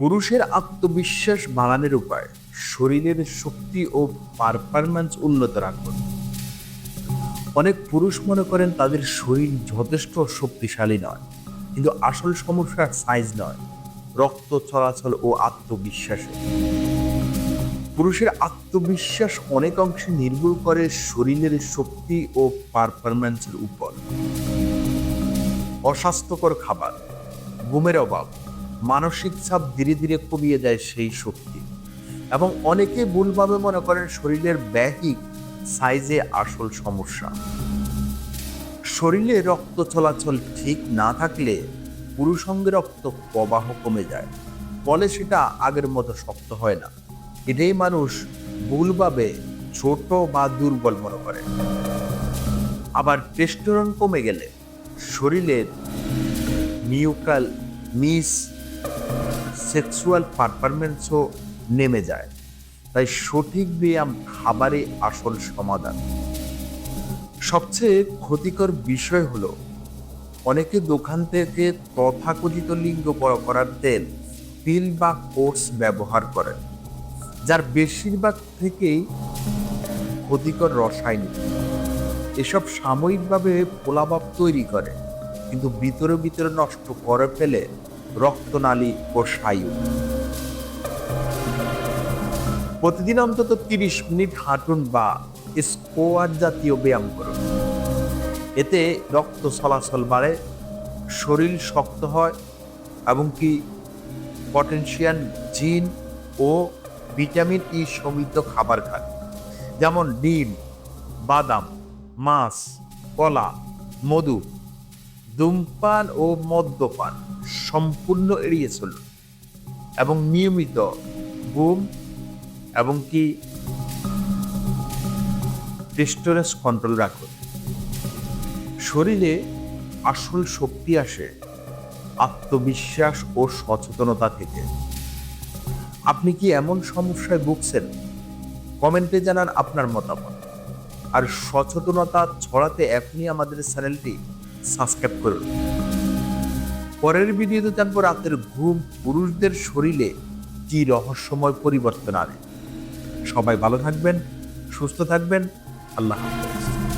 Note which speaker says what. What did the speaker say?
Speaker 1: পুরুষের আত্মবিশ্বাস বাড়ানোর উপায়, শরীরের শক্তি ও পারফরম্যান্স উন্নত রাখুন। অনেক পুরুষ মনে করেন তাদের শরীর যথেষ্ট শক্তিশালী নয়, কিন্তু আসল সমস্যা সাইজ নয়, রক্ত চলাচল ও আত্মবিশ্বাসে। পুরুষের আত্মবিশ্বাস অনেক অংশে নির্ভর করে শরীরের শক্তি ও পারফরম্যান্সের উপর। অস্বাস্থ্যকর খাবার, ঘুমের অভাব মানসিক চাপ ধীরে ধীরে কমিয়ে দেয় সেই শক্তি। এবং অনেকে ভুলভাবে মনে করেন শরীরের ব্যাহিক সাইজে আসল সমস্যা। শরীরে রক্ত চলাচল ঠিক না থাকলে পুরুষঙ্গে রক্ত প্রবাহ কমে যায়, ফলে সেটা আগের মতো শক্ত হয় না। এটাই মানুষ ভুলভাবে ছোট বা দুর্বল মনে করে। আবার টেস্টোরন কমে গেলে শরীরের মিউকাল মিস সেক্সুয়াল পারফরমেন্সও নেমে যায়। তাই সঠিক ব্যায়াম খাবারে আসল সমাধান। সবচেয়ে ক্ষতিকর বিষয় হলো, অনেকে দোকান থেকে তথাকথিত লিঙ্গ বড় করার তেল, তিল বা কোর্স ব্যবহার করেন, যার বেশিরভাগ থেকেই ক্ষতিকর রাসায়নিক এসব সাময়িকভাবে পোলাভাব তৈরি করে, কিন্তু ভিতরে ভিতরে নষ্ট করে ফেলে রক্তনালী ও স্নায়ু। প্রতিদিন অন্তত তিরিশ মিনিট হাঁটুন বা স্কোয়ার জাতীয় ব্যায়াম করুন। এতে রক্ত চলাচল বাড়ে, শরীর শক্ত হয় এবং কি পটেনশিয়াল জিন ও ভিটামিন ই সমৃদ্ধ খাবার খান যেমন ডিম, বাদাম, মাছ, কলা, মধু, ধূমপান ও মদ্যপান। সম্পূর্ণ এড়িয়ে চলুন এবং নিয়মিত ঘুম এবং কি টেস্টোরেস কন্ট্রোল রাখুন শরীরে আসল শক্তি আসে আত্মবিশ্বাস ও সচেতনতা থেকে। আপনি কি এমন সমস্যায় ভুগছেন? কমেন্টে জানান আপনার মতামত। আর সচেতনতা ছড়াতে এখনই আমাদের চ্যানেলটি সাবস্ক্রাইব করুন। পরের ভিডিওতে জানব রাতের ঘুম পুরুষদের শরীরে কি রহস্যময় পরিবর্তন আনে। সবাই ভালো থাকবেন, সুস্থ থাকবেন। আল্লাহ হাফেজ।